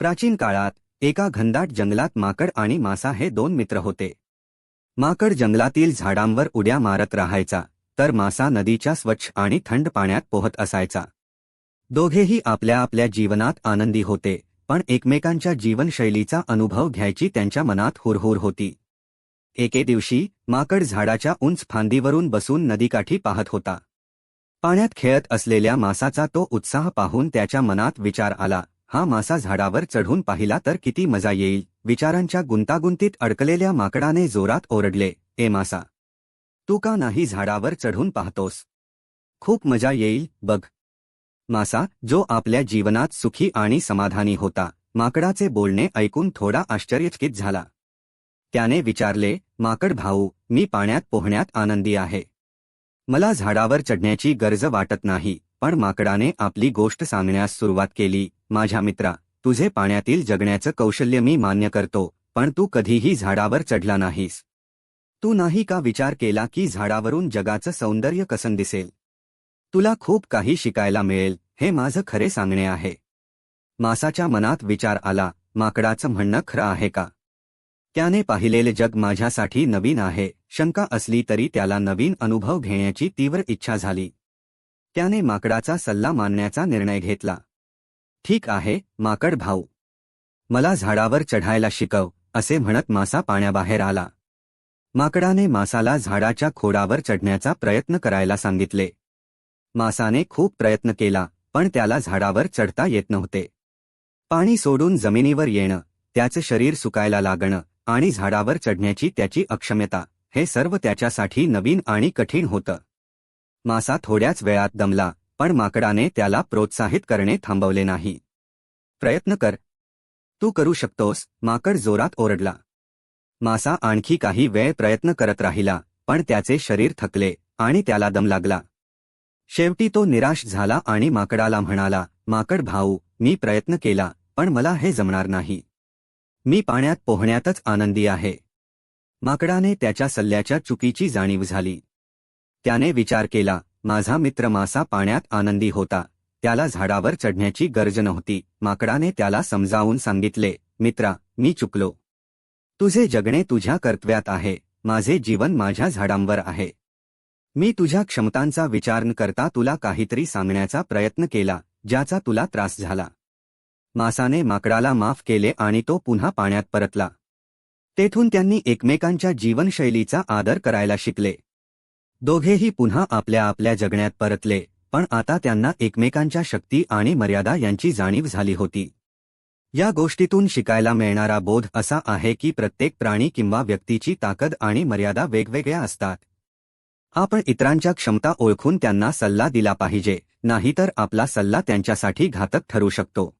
प्राचीन काळात एका घनदाट जंगलात माकड आणि मासा हे दोन मित्र होते. माकड जंगलातील झाडांवर उड्या मारत राहायचा तर मासा नदीच्या स्वच्छ आणि थंड पाण्यात पोहत असायचा. दोघेही आपल्या आपल्या जीवनात आनंदी होते पण एकमेकांच्या जीवनशैलीचा अनुभव घ्यायची त्यांच्या मनात हुरहुर होती. एके दिवशी माकड झाडाच्या उंच फांदीवरून बसून नदीकाठी पाहत होता. पाण्यात खेळत असलेल्या मासाचा तो उत्साह पाहून त्याच्या मनात विचार आला हा मासा झाडावर चढून पाहिला तर किती मजा येईल. विचारांच्या गुंतागुंतीत अडकलेल्या माकडाने जोरात ओरडले ए मासा तू का नाही झाडावर चढून पाहतोस? खूप मजा येईल बघ. मासा जो आपल्या जीवनात सुखी आणि समाधानी होता. माकडाचे बोलणे ऐकून थोडा आश्चर्यचकित झाला. त्याने विचारले माकड भाऊ मी पाण्यात पोहण्यात आनंदी आहे. मला झाडावर चढण्याची गरज वाटत नाही. पण माकडाने आपली गोष्ट सांगण्यास सुरुवात केली. माझ्या मित्रा तुझे पाण्यातील जगण्याचं कौशल्य मी मान्य करतो पण तू कधीही झाडावर चढला नाहीस. तू नाही का विचार केला की झाडावरून जगाचं सौंदर्य कसं दिसेल? तुला खूप काही शिकायला मिळेल हे माझं खरे सांगणे आहे. मासाच्या मनात विचार आला माकडाचं म्हणणं खरं आहे का? त्याने पाहिलेले जग माझ्यासाठी नवीन आहे शंका असली तरी त्याला नवीन अनुभव घेण्याची तीव्र इच्छा झाली. त्याने माकडाचा सल्ला मानण्याचा निर्णय घेतला. ठीक आहे माकड भाऊ. मला झाडावर चढायला शिकव असे म्हणत मासा पाण्याबाहेर आला. माकडाने मासाला झाडाच्या खोडावर चढण्याचा प्रयत्न करायला सांगितले. मासाने खूप प्रयत्न केला पण त्याला झाडावर चढता येत नव्हते. पाणी सोडून जमिनीवर येणं त्याचं शरीर सुकायला लागणं आणि झाडावर चढण्याची त्याची अक्षमता हे सर्व त्याच्यासाठी नवीन आणि कठीण होतं. मासा थोड्याच वेळात दमला पण माकडाने त्याला प्रोत्साहित करणे थांबवले नाही. प्रयत्न कर. तू करू शकतोस माकड जोरात ओरडला. मासा आणखी काही वेळ प्रयत्न करत राहिला पण त्याचे शरीर थकले आणि त्याला दम लागला. शेवटी तो निराश झाला आणि माकडाला म्हणाला माकड भाऊ मी प्रयत्न केला पण मला हे जमणार नाही. मी पाण्यात पोहण्यातच आनंदी आहे. माकडाने त्याच्या सल्ल्याच्या चुकीची जाणीव झाली. त्याने विचार केला माझा मित्र मासा पाण्यात आनंदी होता. त्याला झाडावर चढण्याची गरज नव्हती. माकडाने त्याला समजावून सांगितले मित्रा मी चुकलो. तुझे जगणे तुझ्या कर्तव्यात आहे. माझे जीवन माझ्या झाडांवर आहे. मी तुझ्या क्षमतांचा विचार न करता तुला काहीतरी सांगण्याचा प्रयत्न केला ज्याचा तुला त्रास झाला. मासाने माकडाला माफ केले आणि तो पुन्हा पाण्यात परतला. तेथून त्यांनी एकमेकांच्या जीवनशैलीचा आदर करायला शिकले. दोघेही पुन्हा आपल्या आपल्या जगण्यात परतले पण आता त्यांना एकमेकांच्या शक्ती आणि मर्यादा यांची जाणीव झाली होती. या गोष्टीतून शिकायला मिळणारा बोध असा आहे की प्रत्येक प्राणी किंवा व्यक्तीची ताकद आणि मर्यादा वेगवेगळ्या असतात. आपण इतरांच्या क्षमता ओळखून त्यांना सल्ला दिला पाहिजे नाहीतर आपला सल्ला त्यांच्यासाठी घातक ठरू शकतो.